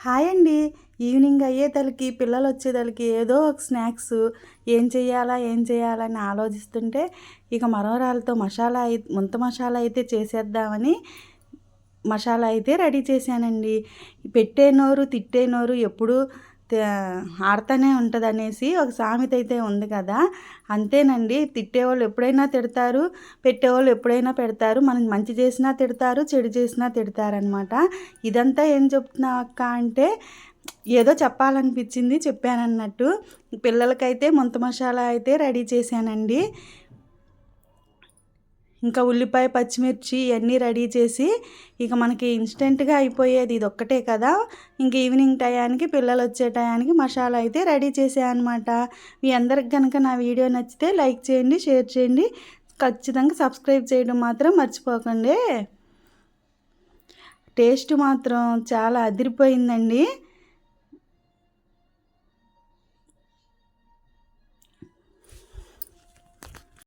Hi అండి. Evening అయ్యేతలకి పిల్లలు వచ్చేతలకి ఏదో ఒక స్నాక్స్. ఏం చేయాలా ఏం చేయాలని ఆలోచిస్తుంటే ఇక మరోరాలతో మసాలా అయితే ముంత మసాలా అయితే చేసేద్దామని మసాలా అయితే రెడీ చేశానండి. పెట్టే నోరు తిట్టే నోరు ఎప్పుడూ ఆడుతూనే ఉంటుంది అనేసి ఒక సామెత అయితే ఉంది కదా. అంతేనండి. తిట్టేవాళ్ళు ఎప్పుడైనా తిడతారు పెట్టేవాళ్ళు ఎప్పుడైనా పెడతారు. మనం మంచి చేసినా తిడతారు చెడు చేసినా తిడతారనమాట. ఇదంతా ఏం చెప్తున్నా అక్క అంటే ఏదో చెప్పాలనిపించింది చెప్పానన్నట్టు. పిల్లలకైతే ముంత మసాలా అయితే రెడీ చేశానండి. ఇంకా ఉల్లిపాయ పచ్చిమిర్చి ఇవన్నీ రెడీ చేసి ఇక మనకి ఇన్స్టెంట్గా అయిపోయేది ఇది ఒక్కటే కదా. ఇంక ఈవినింగ్ టయానికి పిల్లలు వచ్చే టయానికి మసాలా అయితే రెడీ చేసాయన్నమాట మీ అందరికి కనుక నా వీడియో నచ్చితే లైక్ చేయండి షేర్ చేయండి. ఖచ్చితంగా సబ్స్క్రైబ్ చేయడం మాత్రం మర్చిపోకండి. టేస్ట్ మాత్రం చాలా అదిరిపోయిందండి.